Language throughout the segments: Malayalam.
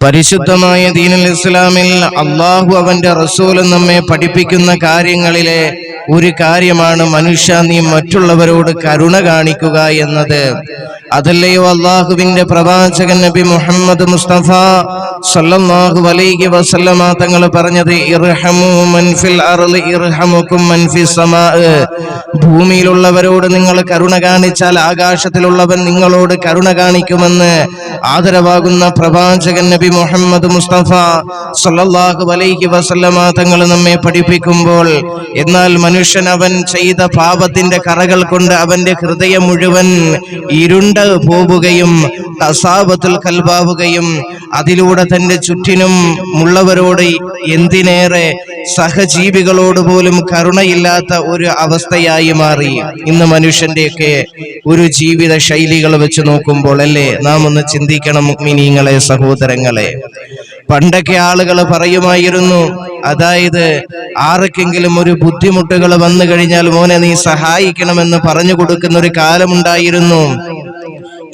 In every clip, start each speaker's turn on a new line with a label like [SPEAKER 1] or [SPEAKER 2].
[SPEAKER 1] പരിശുദ്ധമായ ദീനുൽ ഇസ്ലാമിൽ അള്ളാഹു അവന്റെ റസൂൽ നമ്മെ പഠിപ്പിക്കുന്ന കാര്യങ്ങളിലെ ഒരു കാര്യമാണ് മനുഷ്യ നീ മറ്റുള്ളവരോട് കരുണ കാണിക്കുക എന്നത്. അതല്ലയോ അള്ളാഹുവിന്റെ പ്രവാചകൻ നബി മുഹമ്മദ് മുസ്തഫ സല്ലല്ലാഹു അലൈഹി വസല്ലമ തങ്ങൾ പറഞ്ഞത് ഇർഹമു മൻ ഫിൽ അർളി മൻ ഫി സമാ ഭൂമിയിലുള്ളവരോട് നിങ്ങൾ കരുണ കാണിച്ചാൽ ആകാശത്തിലുള്ളവൻ നിങ്ങളോട് കരുണ കാണിക്കുമെന്ന് ആദരവാകുന്ന പ്രവാചകൻ നബി മുഹമ്മദ് മുസ്തഫ സല്ലല്ലാഹു അലൈഹി വസല്ലമ തങ്ങൾ നമ്മെ പഠിപ്പിക്കുമ്പോൾ എന്നാൽ മനുഷ്യൻ അവൻ ചെയ്ത പാപത്തിന്റെ കറകൾ കൊണ്ട് അവന്റെ ഹൃദയം മുഴുവൻ ഇരുണ്ട പോവുകയും തസാപത്തിൽ കൽബാവുകയും അതിലൂടെ തന്റെ ചുറ്റിനും ഉള്ളവരോട് എന്തിനേറെ സഹജീവികളോട് പോലും കരുണയില്ലാത്ത ഒരു അവസ്ഥയായി മാറി. ഇന്ന് മനുഷ്യന്റെയൊക്കെ ഒരു ജീവിത ശൈലികൾ വെച്ച് നോക്കുമ്പോൾ അല്ലേ? നാം ഒന്ന് ചിന്തിക്കണം മിനിങ്ങളെ സഹോദരങ്ങളെ. പണ്ടൊക്കെ ആളുകൾ പറയുമായിരുന്നു അതായത് ആർക്കെങ്കിലും ഒരു ബുദ്ധിമുട്ടുകൾ വന്നു കഴിഞ്ഞാൽ മോനെ നീ സഹായിക്കണമെന്ന് പറഞ്ഞു കൊടുക്കുന്ന ഒരു കാലമുണ്ടായിരുന്നു.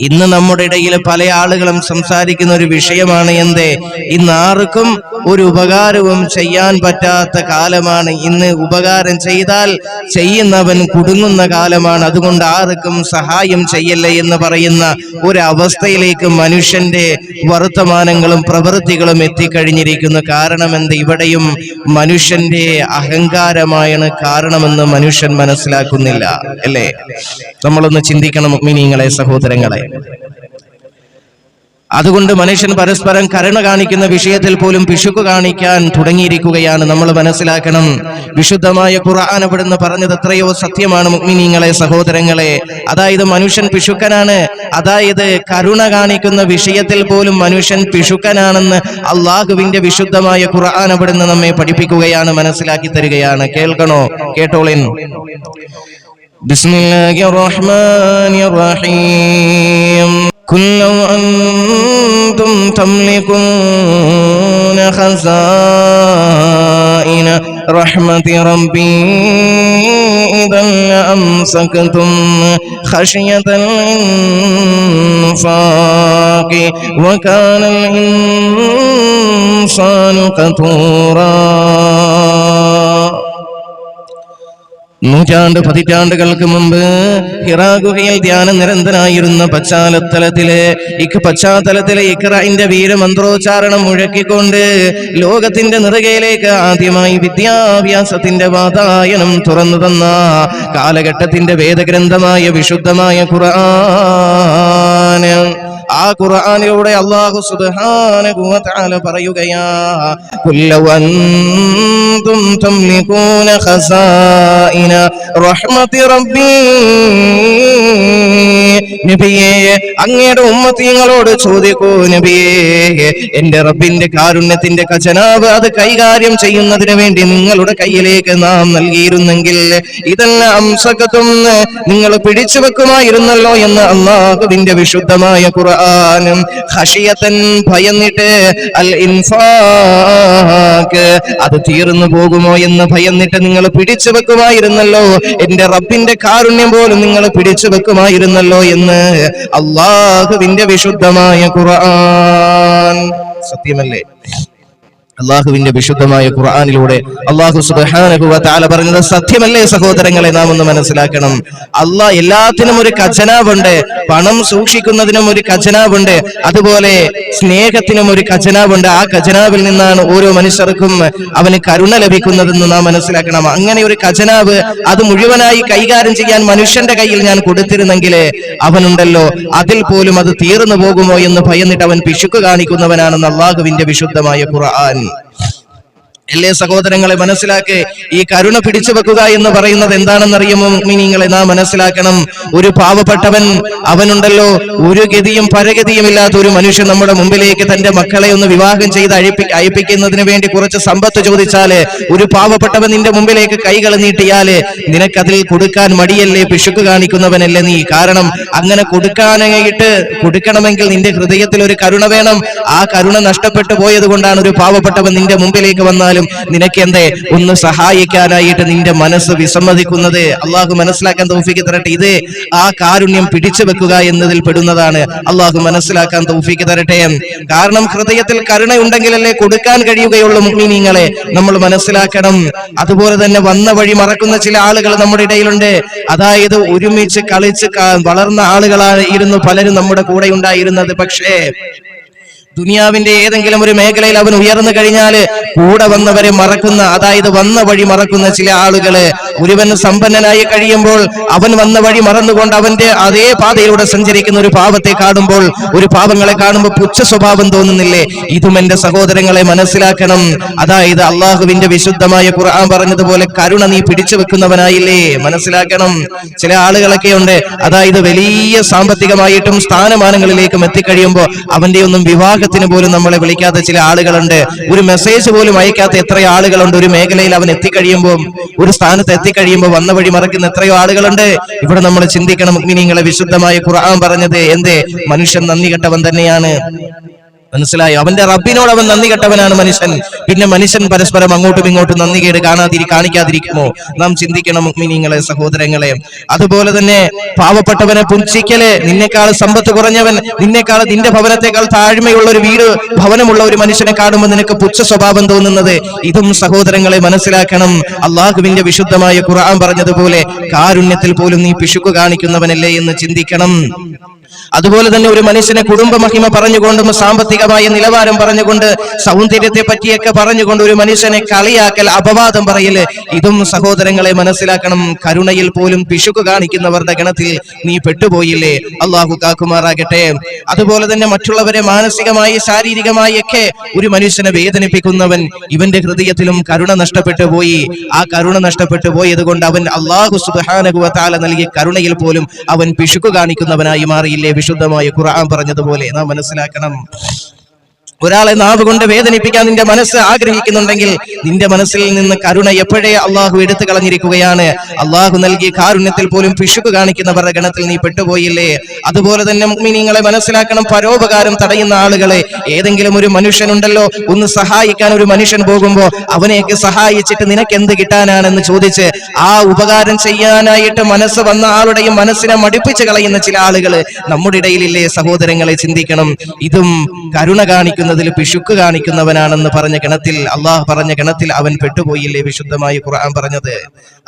[SPEAKER 1] ഇന്ന് നമ്മുടെ ഇടയിൽ പല ആളുകളും സംസാരിക്കുന്ന ഒരു വിഷയമാണ് എന്ത്? ഇന്ന് ആർക്കും ഒരു ഉപകാരവും ചെയ്യാൻ പറ്റാത്ത കാലമാണ്. ഇന്ന് ഉപകാരം ചെയ്താൽ ചെയ്യുന്നവൻ കുടുങ്ങുന്ന കാലമാണ്. അതുകൊണ്ട് ആർക്കും സഹായം ചെയ്യല്ലേ എന്ന് പറയുന്ന ഒരു അവസ്ഥയിലേക്ക് മനുഷ്യന്റെ വർത്തമാനങ്ങളും പ്രവൃത്തികളും എത്തിക്കഴിഞ്ഞിരിക്കുന്നു. കാരണം എന്ത്? ഇവിടെയും മനുഷ്യന്റെ അഹങ്കാരമായാണ് കാരണമെന്ന് മനുഷ്യൻ മനസ്സിലാക്കുന്നില്ല. അല്ലേ? നമ്മളൊന്ന് ചിന്തിക്കണം മിനിങ്ങളെ സഹോദരങ്ങളെ. അതുകൊണ്ട് മനുഷ്യൻ പരസ്പരം കരുണ കാണിക്കുന്ന വിഷയത്തിൽ പോലും പിശുക്ക് കാണിക്കാൻ തുടങ്ങിയിരിക്കുകയാണ്. നമ്മൾ മനസ്സിലാക്കണം. വിശുദ്ധമായ ഖുർആൻ അവിടുന്ന് പറഞ്ഞത് എത്രയോ സത്യമാണ് മുഗ്മിനീങ്ങളെ സഹോദരങ്ങളെ. അതായത് മനുഷ്യൻ പിശുക്കനാണ്. അതായത് കരുണ കാണിക്കുന്ന വിഷയത്തിൽ പോലും മനുഷ്യൻ പിശുക്കനാണെന്ന് അള്ളാഹുവിന്റെ വിശുദ്ധമായ ഖുർആൻ അവിടുന്ന് നമ്മെ പഠിപ്പിക്കുകയാണ് മനസ്സിലാക്കി തരികയാണ്. കേൾക്കണോ? കേട്ടോളിൻ. بسم الله الرحمن الرحيم. كل لو أنتم تملكون خزائن رحمة ربي إذا لأمسكتم خشية الإنفاق وكان الإنسان قتورا. നൂറ്റാണ്ട് പതിറ്റാണ്ടുകൾക്ക് മുമ്പ് ഹിറാഗുഹയിൽ ധ്യാന നിരന്തനായിരുന്ന പശ്ചാത്തലത്തിലെ ഇക്ക് പശ്ചാത്തലത്തിലെ ഇക്രൈന്റെ വീരമന്ത്രോച്ചാരണം മുഴക്കിക്കൊണ്ട് ലോകത്തിന്റെ നിറുകയിലേക്ക് ആദ്യമായി വിദ്യാഭ്യാസത്തിന്റെ വാതായനം തുറന്നു തന്ന കാലഘട്ടത്തിന്റെ വേദഗ്രന്ഥമായ വിശുദ്ധമായ ഖുർആൻ. ആ ഖുർആനിലൂടെ വ തആല പറയുകയാ കുല്ലു അൻതും തംലികൂന ഖസായിന റഹ്മത്തി റബ്ബി. നബിയേ അങ്ങയുടെ ഉമ്മത്തിങ്ങളോട് ചോദിക്കൂ നബിയേ എന്റെ റബ്ബിന്റെ കാരുണ്യത്തിന്റെ ഖജനാവ് അത് കൈകാര്യം ചെയ്യുന്നതിന് വേണ്ടി നിങ്ങളുടെ കയ്യിലേക്ക് നാം നൽകിയിരുന്നെങ്കിൽ ഇതെല്ലാം സകത്തും നിങ്ങൾ പിടിച്ചു വെക്കുമായിരുന്നല്ലോ എന്ന് അള്ളാഹുവിന്റെ വിശുദ്ധമായ ഖുർആനും ഹഷിയത്തൻ ഭയന്നിട്ട് അൽ ഇൻഫാക്ക് അത് തീർന്നു പോകുമോ എന്ന് ഭയന്നിട്ട് നിങ്ങൾ പിടിച്ചു വെക്കുമായിരുന്നല്ലോ. എന്റെ റബ്ബിന്റെ കാരുണ്യം പോലും നിങ്ങൾ പിടിച്ചു വെക്കുമായിരുന്നല്ലോ എന്ന് അള്ളാഹുവിന്റെ വിശുദ്ധമായ ഖുർആൻ. സത്യമല്ലേ? അള്ളാഹുവിന്റെ വിശുദ്ധമായ ഖുർആാനിലൂടെ അള്ളാഹു സുബാനഹുവ താല പറഞ്ഞത് സത്യമല്ലേ സഹോദരങ്ങളെ? നാം ഒന്ന് മനസ്സിലാക്കണം. അള്ളാഹ് എല്ലാത്തിനും ഒരു ഖജനാവുണ്ട് പണം സൂക്ഷിക്കുന്നതിനും ഒരു ഖജനാവുണ്ട്. അതുപോലെ സ്നേഹത്തിനും ഒരു ഖജനാവുണ്ട്. ആ ഖജനാവിൽ നിന്നാണ് ഓരോ മനുഷ്യർക്കും അവന് കരുണ ലഭിക്കുന്നതെന്ന് നാം മനസ്സിലാക്കണം. അങ്ങനെ ഒരു ഖജനാവ് അത് മുഴുവനായി കൈകാര്യം ചെയ്യാൻ മനുഷ്യന്റെ കയ്യിൽ ഞാൻ കൊടുത്തിരുന്നെങ്കിൽ അവനുണ്ടല്ലോ. അതിൽ പോലും അത് തീർന്നു പോകുമോ എന്ന് ഭയന്നിട്ട് അവൻ പിശുക്ക് കാണിക്കുന്നവനാണെന്ന് അള്ളാഹുവിന്റെ വിശുദ്ധമായ ഖുർആൻ. അല്ലേ സഹോദരങ്ങളെ മനസ്സിലാക്കേ ഈ കരുണ പിടിച്ചു വെക്കുക എന്ന് പറയുന്നത് എന്താണെന്നറിയുമോ മീനിങ്ങളെ? നാം മനസ്സിലാക്കണം. ഒരു പാവപ്പെട്ടവൻ അവനുണ്ടല്ലോ. ഒരു ഗതിയും പരഗതിയും ഇല്ലാത്ത ഒരു മനുഷ്യൻ നമ്മുടെ മുമ്പിലേക്ക് തന്റെ മക്കളെ ഒന്ന് വിവാഹം ചെയ്ത് അഴിപ്പി അയപ്പിക്കുന്നതിന് വേണ്ടി കുറച്ച് സമ്പത്ത് ചോദിച്ചാൽ ഒരു പാവപ്പെട്ടവൻ നിന്റെ മുമ്പിലേക്ക് കൈകൾ നീട്ടിയാൽ നിനക്കതിൽ കൊടുക്കാൻ മടിയല്ലേ? പിശുക്ക് കാണിക്കുന്നവനല്ലേ നീ? കാരണം അങ്ങനെ കൊടുക്കാനായിട്ട് കൊടുക്കണമെങ്കിൽ നിന്റെ ഹൃദയത്തിൽ ഒരു കരുണ വേണം. ആ കരുണ നഷ്ടപ്പെട്ടു പോയത് കൊണ്ടാണ് ഒരു പാവപ്പെട്ടവൻ നിന്റെ മുമ്പിലേക്ക് വന്നാൽ പറഞ്ഞാലും നിനക്ക് എന്തേ ഒന്ന് സഹായിക്കാനായിട്ട് നിന്റെ മനസ്സ് വിസമ്മതിക്കുന്നത് അള്ളാഹു മനസ്സിലാക്കാൻ തൗഫിക്ക് തരട്ടെ. ഇത് ആ കാരുണ്യം പിടിച്ചു വെക്കുക എന്നതിൽ പെടുന്നതാണ്. അള്ളാഹു മനസ്സിലാക്കാൻ തൗഫിക്ക് തരട്ടെ. കാരണം ഹൃദയത്തിൽ കരുണ ഉണ്ടെങ്കിലല്ലേ കൊടുക്കാൻ കഴിയുകയുള്ളൂ മുഅ്മിനീങ്ങളെ. നമ്മൾ മനസ്സിലാക്കണം. അതുപോലെ തന്നെ വന്ന വഴി മറക്കുന്ന ചില ആളുകൾ നമ്മുടെ ഇടയിലുണ്ട്. അതായത് ഒരുമിച്ച് കളിച്ച് വളർന്ന ആളുകളായിരുന്നു പലരും നമ്മുടെ കൂടെ ഉണ്ടായിരുന്നത്. പക്ഷേ ദുനിയാവിന്റെ ഏതെങ്കിലും ഒരു മേഖലയിൽ അവൻ ഉയർന്നു കഴിഞ്ഞാൽ കൂടെ വന്നവരെ മറക്കുന്ന അതായത് വന്ന വഴി മറക്കുന്ന ചില ആളുകൾ. ഒരുവൻ സമ്പന്നനായി കഴിയുമ്പോൾ അവൻ വന്ന വഴി മറന്നുകൊണ്ട് അവന്റെ അതേ പാതയിലൂടെ സഞ്ചരിക്കുന്ന ഒരു പാവത്തെ കാണുമ്പോൾ ഒരു പാവങ്ങളെ കാണുമ്പോൾ പുച്ഛ സ്വഭാവം തോന്നുന്നില്ലേ? ഇതും എന്റെ സഹോദരങ്ങളെ മനസ്സിലാക്കണം. അതായത് അള്ളാഹുവിന്റെ വിശുദ്ധമായ ഖുർആൻ പറഞ്ഞതുപോലെ കരുണ നീ പിടിച്ചു വെക്കുന്നവനായില്ലേ? മനസ്സിലാക്കണം. ചില ആളുകളൊക്കെ ഉണ്ട്. അതായത് വലിയ സാമ്പത്തികമായിട്ടും സ്ഥാനമാനങ്ങളിലേക്കും എത്തിക്കഴിയുമ്പോൾ അവന്റെ ഒന്നും വിവാഹത്തിന് പോലും നമ്മളെ വിളിക്കാത്ത ചില ആളുകളുണ്ട്. ഒരു മെസ്സേജ് പോലും അയക്കാത്ത എത്രയോ ആളുകളുണ്ട്. ഒരു മേഖലയിൽ അവൻ എത്തിക്കഴിയുമ്പോൾ ഒരു സ്ഥാനത്ത് എത്തിക്കഴിയുമ്പോൾ വന്ന വഴി മറക്കുന്ന എത്രയോ ആളുകളുണ്ട്. ഇവിടെ നമ്മൾ ചിന്തിക്കണം മുഗ്മിനീങ്ങളെ വിശുദ്ധമായ ഖുർആൻ പറഞ്ഞത് എന്തേ? മനുഷ്യൻ നന്ദി കെട്ടവൻ തന്നെയാണ്. മനസ്സിലായോ. അവന്റെ റബ്ബിനോട് അവൻ നന്ദി കെട്ടവനാണ് മനുഷ്യൻ. പിന്നെ മനുഷ്യൻ പരസ്പരം അങ്ങോട്ടും ഇങ്ങോട്ടും നന്ദി കേട് കാണാതിരി കാണിക്കാതിരിക്കുമോ? നാം ചിന്തിക്കണം മിനിങ്ങളെ സഹോദരങ്ങളെ. അതുപോലെ തന്നെ പാവപ്പെട്ടവനെ പുഞ്ചിക്കൽ നിന്നെക്കാൾ സമ്പത്ത് കുറഞ്ഞവൻ നിന്നെക്കാൾ നിന്റെ ഭവനത്തെക്കാൾ താഴ്മയുള്ള ഒരു വീട് ഭവനമുള്ള ഒരു മനുഷ്യനെ കാണുമ്പോൾ നിനക്ക് പുച്ഛ സ്വഭാവം തോന്നുന്നത്. ഇതും സഹോദരങ്ങളെ മനസ്സിലാക്കണം. അള്ളാഹുവിന്റെ വിശുദ്ധമായ ഖുർആൻ പറഞ്ഞതുപോലെ കാരുണ്യത്തിൽ പോലും നീ പിശുക്ക് കാണിക്കുന്നവനല്ലേ എന്ന് ചിന്തിക്കണം. അതുപോലെ തന്നെ ഒരു മനുഷ്യനെ കുടുംബ മഹിമ പറഞ്ഞുകൊണ്ടും സാമ്പത്തികമായ നിലവാരം പറഞ്ഞുകൊണ്ട് സൗന്ദര്യത്തെ പറ്റിയൊക്കെ പറഞ്ഞുകൊണ്ട് ഒരു മനുഷ്യനെ കളിയാക്കൽ അപവാദം പറയൽ ഇതും സഹോദരങ്ങളെ മനസ്സിലാക്കണം. കരുണയിൽ പോലും പിശുക്ക് കാണിക്കുന്നവരുടെ ഗണത്തിൽ നീ പെട്ടുപോയില്ലേ? അള്ളാഹു കാക്കുമാറാകട്ടെ. അതുപോലെ തന്നെ മറ്റുള്ളവരെ മാനസികമായി ശാരീരികമായി ഒക്കെ ഒരു മനുഷ്യനെ വേദനിപ്പിക്കുന്നവൻ ഇവന്റെ ഹൃദയത്തിലും കരുണ നഷ്ടപ്പെട്ടു പോയി. ആ കരുണ നഷ്ടപ്പെട്ടു പോയത് കൊണ്ട് അവൻ അള്ളാഹു സുബാനകുവ താല നൽകിയ കരുണയിൽ പോലും അവൻ പിശുക്ക് കാണിക്കുന്നവനായി മാറിയില്ലേ? വിശുദ്ധമായ ഖുർആൻ പറഞ്ഞതുപോലെ നാം മനസ്സിലാക്കണം. ഒരാളെ നാവ് കൊണ്ട് വേദനിപ്പിക്കാൻ നിന്റെ മനസ്സ് ആഗ്രഹിക്കുന്നുണ്ടെങ്കിൽ നിന്റെ മനസ്സിൽ നിന്ന് കരുണ എപ്പോഴേ അള്ളാഹു എടുത്തു കളഞ്ഞിരിക്കുകയാണ്? അള്ളാഹു നൽകിയ കാരുണ്യത്തിൽ പോലും പിശുക്ക് കാണിക്കുന്നവരുടെ ഗണത്തിൽ നീ പെട്ടുപോയില്ലേ? അതുപോലെ തന്നെ നിങ്ങളെ മനസ്സിലാക്കണം പരോപകാരം തടയുന്ന ആളുകളെ. ഏതെങ്കിലും ഒരു മനുഷ്യനുണ്ടല്ലോ ഒന്ന് സഹായിക്കാൻ ഒരു മനുഷ്യൻ പോകുമ്പോ അവനെയൊക്കെ സഹായിച്ചിട്ട് നിനക്ക് എന്ത് കിട്ടാനാണെന്ന് ചോദിച്ച് ആ ഉപകാരം ചെയ്യാനായിട്ട് മനസ്സ് വന്ന ആളുടെയും മനസ്സിനെ മടിപ്പിച്ച് കളയുന്ന ചില ആളുകൾ നമ്മുടെ ഇടയിലില്ലേ സഹോദരങ്ങളെ ചിന്തിക്കണം. ഇതും കരുണ കാണിക്കുന്നതിൽ പിശുക്ക് കാണിക്കുന്നവനാണെന്ന് പറഞ്ഞ ഗണത്തിൽ അള്ളാഹ് പറഞ്ഞ ഗണത്തിൽ അവൻ പെട്ടുപോയില്ലേ വിശുദ്ധമായി ഖുർആൻ പറഞ്ഞത്?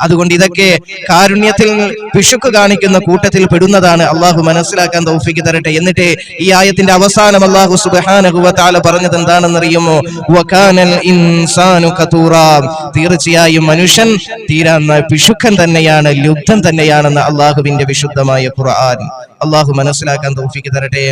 [SPEAKER 1] അതുകൊണ്ട് ഇതൊക്കെ കാരുണ്യത്തിൽ പിശുക്ക് കാണിക്കുന്ന കൂട്ടത്തിൽ പെടുന്നതാണ് അള്ളാഹു മനസ്സിലാക്കാൻ തൗഫിക്ക് തരട്ടെ. എന്നിട്ട് ഈ ആയത്തിന്റെ അവസാനം അള്ളാഹു തആല പറഞ്ഞത് എന്താണെന്നറിയുമോ? തീർച്ചയായും മനുഷ്യൻ തീരാന്ന പിശുക്കൻ തന്നെയാണ് ലുബ്ധം തന്നെയാണെന്ന് അള്ളാഹുവിന്റെ വിശുദ്ധമായ ഖുർആൻ. അള്ളാഹു മനസ്സിലാക്കാൻ തൗഫിക്ക് തരട്ടെ.